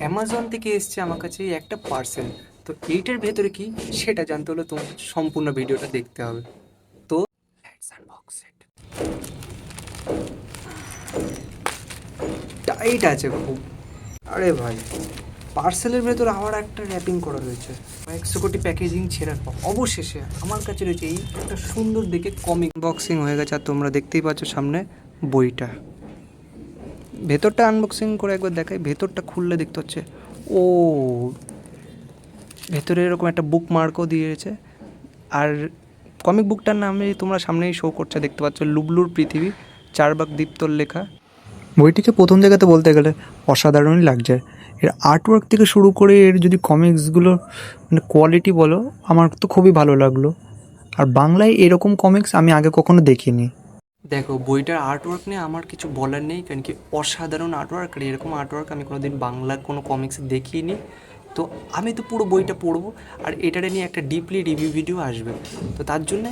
Amazon থেকে এসছে আমার কাছে একটা পার্সেল তো এইটার ভেতরে কি? সেটা জানতে হলে তোমার সম্পূর্ণ ভিডিওটা দেখতে হবে। তো টাইট আছে খুব। আরে ভাই পার্সেলের ভেতর আবার একটা র্যাপিং করা রয়েছে। একশো কোটি প্যাকেজিং ছেঁড়ার পর। অবশেষে আমার কাছে রয়েছে এই একটা সুন্দর দেখে কমিক বক্সিং হয়ে গেছে। আর তোমরা দেখতেই পাচ্ছ সামনে বইটা। ভেতরটা আনবক্সিং করে একবার দেখাই, ভেতরটা খুললে দেখতে হচ্ছে, ও, ভেতরে এরকম একটা বুক মার্কও দিয়েছে। আর কমিক বুকটার নামে তোমরা সামনেই শো করছে, দেখতে পাচ্ছ লুবলুর পৃথিবী, চারবাক দীপ্তর লেখা। বইটিকে প্রথম জায়গাতে বলতে গেলে অসাধারণই লাগছে। এর আর্টওয়ার্ক থেকে শুরু করে এর যদি কমিক্সগুলো মানে কোয়ালিটি বলো, আমার তো খুবই ভালো লাগল। আর বাংলায় এরকম কমিক্স আমি আগে কখনো দেখিনি। দেখো, বইটার আর্টওয়ার্ক নিয়ে আমার কিছু বলার নেই, কারণ কি অসাধারণ আর্টওয়ার্ক আর এরকম আর্টওয়ার্ক আমি কোনোদিন বাংলার কোনো কমিক্স দেখিনি। তো আমি তো পুরো বইটা পড়ব, আর এটারে নিয়ে একটা ডিপলি রিভিউ ভিডিও আসবে। তো তার জন্যে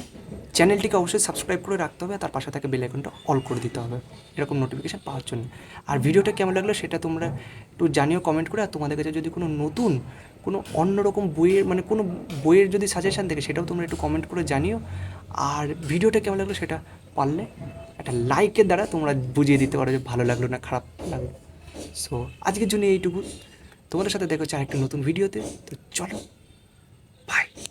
চ্যানেলটিকে অবশ্যই সাবস্ক্রাইব করে রাখতে হবে তার পাশে থাকে বেল আইকনটা অল করে দিতে হবে। এরকম নোটিফিকেশান পাওয়ার জন্য। আর ভিডিওটা কেমন লাগল সেটা তোমরা একটু জানিও কমেন্ট করে। আর তোমাদের কাছে যদি কোনো নতুন, কোনো অন্যরকম বইয়ের মানে কোনো বইয়ের যদি সাজেশান থাকে, সেটাও তোমরা একটু কমেন্ট করে জানিও। আর ভিডিওটা কেমন লাগল সেটা পারলে একটা লাইকের দ্বারা তোমরা বুঝিয়ে দিতে পারো যে ভালো লাগল না খারাপ লাগল। সো আজকের জন্য এইটুকু। তোমাদের সাথে দেখো হচ্ছে আরেকটা নতুন ভিডিওতে তো চলো।